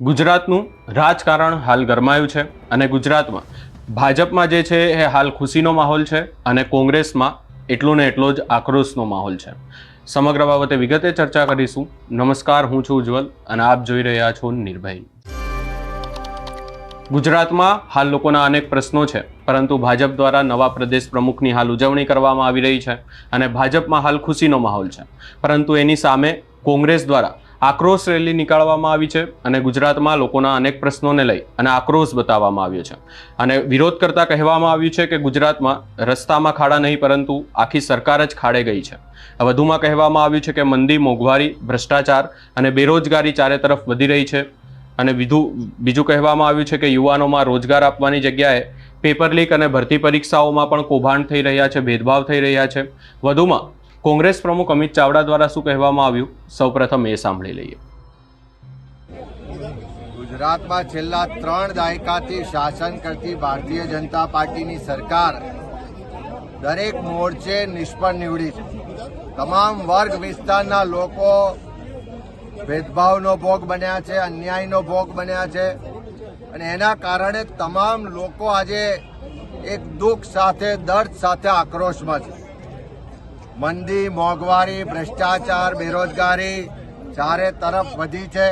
ગુજરાતનું રાજકારણ હાલ ગરમાયું છે અને ગુજરાતમાં ભાજપમાં જે છે એ હાલ ખુશીનો માહોલ છે અને કોંગ્રેસમાં એટલો ને એટલો જ આક્રોશનો માહોલ છે. સમગ્ર બાબતે વિગતે ચર્ચા કરીશું. નમસ્કાર, હું છું ઉજ્જવલ અને આપ જોઈ રહ્યા છો નિર્ભય. ગુજરાતમાં હાલ લોકોના અનેક પ્રશ્નો છે, પરંતુ ભાજપ દ્વારા નવા પ્રદેશ પ્રમુખની હાલ ઉજવણી કરવામાં આવી રહી છે અને ભાજપમાં હાલ ખુશીનો માહોલ છે. પરંતુ એની સામે કોંગ્રેસ દ્વારા આક્રોશ રેલી નીકાળવામાં આવી છે અને ગુજરાતમાં લોકોના અનેક પ્રશ્નોને લઈ અને આક્રોશ બતાવવામાં આવ્યો છે. અને વિરોધ કરતા કહેવામાં આવ્યું છે કે ગુજરાતમાં રસ્તામાં ખાડા નહીં, પરંતુ આખી સરકાર જ ખાડે ગઈ છે. વધુમાં કહેવામાં આવ્યું છે કે મંદી, મોંઘવારી, ભ્રષ્ટાચાર અને બેરોજગારી ચારે તરફ વધી રહી છે. અને બીજું બીજું કહેવામાં આવ્યું છે કે યુવાનોમાં રોજગાર આપવાની જગ્યાએ પેપર લીક અને ભરતી પરીક્ષાઓમાં પણ કૌભાંડ થઈ રહ્યા છે, ભેદભાવ થઈ રહ્યા છે. વધુમાં કોંગ્રેસ પ્રમુખ અમિત ચાવડા દ્વારા શું કહેવામાં આવ્યું? સૌપ્રથમ એ સાંભળી લઈએ. ગુજરાતમાં છેલ્લા ત્રણ દાયકાથી શાસન કરતી ભારતીય જનતા પાર્ટીની સરકાર દરેક મોરચે નિષ્ફળ નીવડી છે. તમામ વર્ગ વિસ્તારના લોકો ભેદભાવનો ભોગ બન્યા છે, અન્યાયનો ભોગ બન્યા છે અને એના કારણે તમામ લોકો આજે એક દુઃખ સાથે, દર્દ સાથે આક્રોશમાં છે. મંદી, મોંઘવારી, ભ્રષ્ટાચાર, બેરોજગારી ચારે તરફ વધી છે.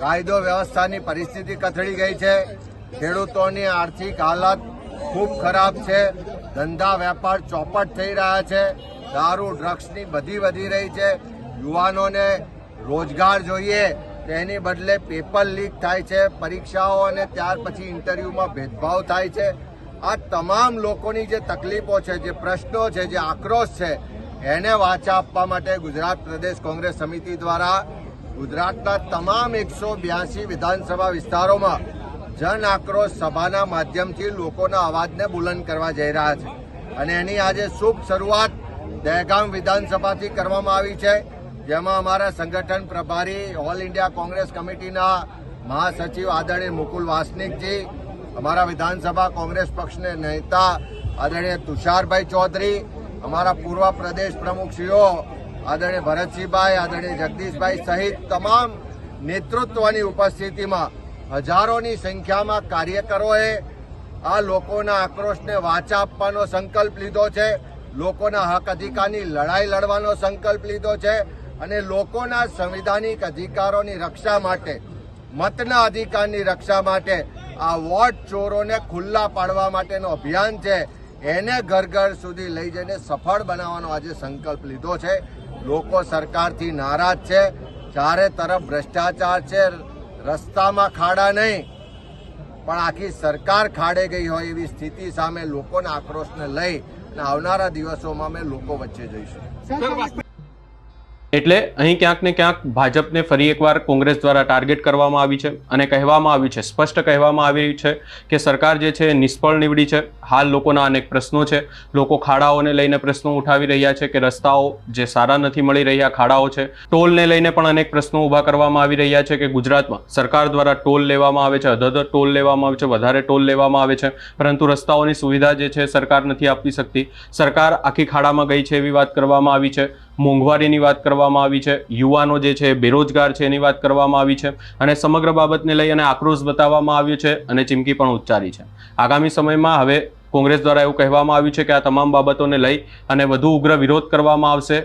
કાયદો વ્યવસ્થાની પરિસ્થિતિ કથળી ગઈ છે. ખેડૂતોની આર્થિક હાલત ખૂબ ખરાબ છે. ધંધા વેપાર ચોપટ થઈ રહ્યા છે. દારૂ, ડ્રગ્સની બધી વધી રહી છે. યુવાનોને રોજગાર જોઈએ તેની બદલે પેપર લીક થાય છે. પરીક્ષાઓ અને ત્યાર પછી ઇન્ટરવ્યુમાં ભેદભાવ થાય છે. આ તમામ લોકોની જે તકલીફો છે, જે પ્રશ્નો છે, જે આક્રોશ છે એને વાચા આપવા માટે ગુજરાત પ્રદેશ કોંગ્રેસ સમિતિ દ્વારા ગુજરાતના તમામ એકસો બ્યાસી વિધાનસભા વિસ્તારોમાં જન આક્રોશ સભાના માધ્યમથી લોકોના અવાજને બુલંદ કરવા જઈ રહ્યા છે. અને એની આજે શુભ શરૂઆત દહેગામ વિધાનસભાથી કરવામાં આવી છે, જેમાં અમારા સંગઠન પ્રભારી, ઓલ ઇન્ડિયા કોંગ્રેસ કમિટીના મહાસચિવ આદરણીય મુકુલ વાસનિકજી, અમારા વિધાનસભા કોંગ્રેસ પક્ષના નેતા આદરણીય તુષારભાઈ ચૌધરી અમારા પૂર્વ પ્રદેશ પ્રમુખશ્રીઓ, આદરણીય ભરતસિંહભાઈ, આદરણીય જગદીશભાઈ સહિત તમામ નેતૃત્વની ઉપસ્થિતિમાં હજારોની સંખ્યામાં કાર્યકરોએ આ લોકોના આક્રોશને વાચા આપવાનો સંકલ્પ લીધો છે, લોકોના હક અધિકારની લડાઈ લડવાનો સંકલ્પ લીધો છે અને લોકોના સંવિધાનિક અધિકારોની રક્ષા માટે, મતના અધિકારની રક્ષા માટે આ વોટ ચોરોને ખુલ્લા પાડવા માટેનો અભિયાન છે. એને ઘર ઘર સુધી લઈ જઈને સફળ બનાવવાનો આજે સંકલ્પ લીધો છે. લોકો સરકારથી નારાજ છે. ચારે તરફ ભ્રષ્ટાચાર છે. રસ્તામાં ખાડા નહીં. પણ આખી સરકાર ખાડે ગઈ હોય એવી સ્થિતિ સામે લોકોના આક્રોશને લઈ અને આવનારા દિવસોમાં અમે લોકો વચ્ચે જઈશું. એટલે અહીં ક્યાંક ને ક્યાંક ભાજપને ફરી એકવાર કોંગ્રેસ દ્વારા ટાર્ગેટ કરવામાં આવી છે અને કહેવામાં આવ્યું છે, સ્પષ્ટ કહેવામાં આવી છે કે સરકાર જે છે નિષ્ફળ નીવડી છે. હાલ લોકોના અનેક પ્રશ્નો છે. લોકો ખાડાઓને લઈને પ્રશ્નો ઉઠાવી રહ્યા છે કે રસ્તાઓ જે સારા નથી મળી રહ્યા, ખાડાઓ છે. ટોલને લઈને પણ અનેક પ્રશ્નો ઊભા કરવામાં આવી રહ્યા છે કે ગુજરાતમાં સરકાર દ્વારા ટોલ લેવામાં આવે છે અધધ ટોલ લેવામાં આવે છે, વધારે ટોલ લેવામાં આવે છે, પરંતુ રસ્તાઓની સુવિધા જે છે સરકાર નથી આપી શકતી. સરકાર આખી ખાડામાં ગઈ છે એવી વાત કરવામાં આવી છે. મોંઘવારીની વાત કરવામાં આવી છે. યુવાનો જે છે, બેરોજગાર છે એની વાત કરવામાં આવી છે. અને સમગ્ર બાબતને લઈ અને આક્રોશ બતાવવામાં આવ્યો છે અને ચીમકી પણ ઉચ્ચારી છે. આગામી સમયમાં હવે કોંગ્રેસ દ્વારા એવું કહેવામાં આવ્યું છે કે આ તમામ બાબતોને લઈ અને વધુ ઉગ્ર વિરોધ કરવામાં આવશે.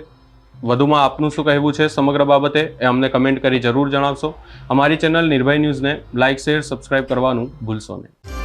વધુમાં આપનું શું કહેવું છે સમગ્ર બાબતે એ અમને કમેન્ટ કરી જરૂર જણાવશો. અમારી ચેનલ નિર્ભય ન્યૂઝને લાઇક, શેર, સબસ્ક્રાઇબ કરવાનું ભૂલશો નહીં.